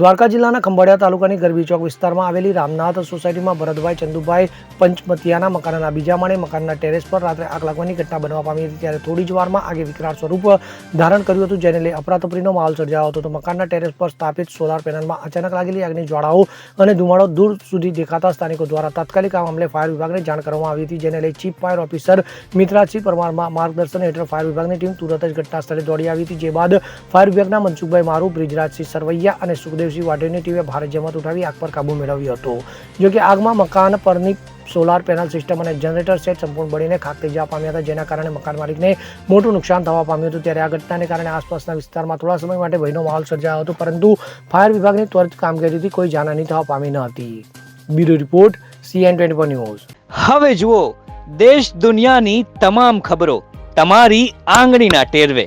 દ્વારકા જિલ્લાના ખંભાળિયા તાલુકાની ગરબી ચોક વિસ્તારમાં આવેલી રામનાથ સોસાયટીમાં ભરતભાઈ ચંદુભાઈ પંચમતિયાના મકાનના બીજા માળે મકાનના ટેરેસ પર રાત્રે આગ લાગવાની ઘટના બનવા પામી હતી ત્યારે થોડી જ વારમાં આગે વિકરાળ સ્વરૂપ ધારણ કર્યું હતું, જેને લઈ અફરાતફરીનો માહોલ સર્જાયો હતો. તો મકાનના ટેરેસ પર સ્થાપિત સોલાર પેનલમાં અચાનક લાગેલી આગની જ્વાળાઓ અને ધુમાડો દૂર સુધી દેખાતા સ્થાનિકો દ્વારા તાત્કાલિક આ મામલે ફાયર વિભાગને જાણ કરવામાં આવી હતી, જેને લઈ ચીફ ફાયર ઓફિસર મિત્રાજસિંહ પરમારમાં માર્ગદર્શન હેઠળ ફાયર વિભાગની ટીમ તુરત જ ઘટના સ્થળે દોડી આવી હતી. જે બાદ ફાયર વિભાગના મનસુખભાઈ મારુ, બ્રિજરાજસિંહ સરવૈયા અને સુખદેવસિંહ વાઢેરની ટીમે ભારે જમત ઉઠાવી આગ પર કાબુ મેળવ્યો હતો. જોકે આગમાં મકાન પરની સોલાર પેનલ સિસ્ટમ અને જનરેટર સેટ સંપૂર્ણ બળીને ખાક થઈ જવા પામ્યા હતા, જેના કારણે મકાન માલિકને મોટું નુકસાન થવા પામ્યું હતું. ત્યારે આ ઘટનાને કારણે આસપાસના વિસ્તારમાં થોડા સમય માટે ભયનો માહોલ સર્જાયો હતો, પરંતુ ફાયર વિભાગની ત્વરિત કામગીરીથી કોઈ જાનહાની થવા પામી ન હતી. Bureau report, CN twenty news. હવે જુઓ, દેશ દુનિયાની તમામ ખબરો તમારી આંગળીના ટેરવે.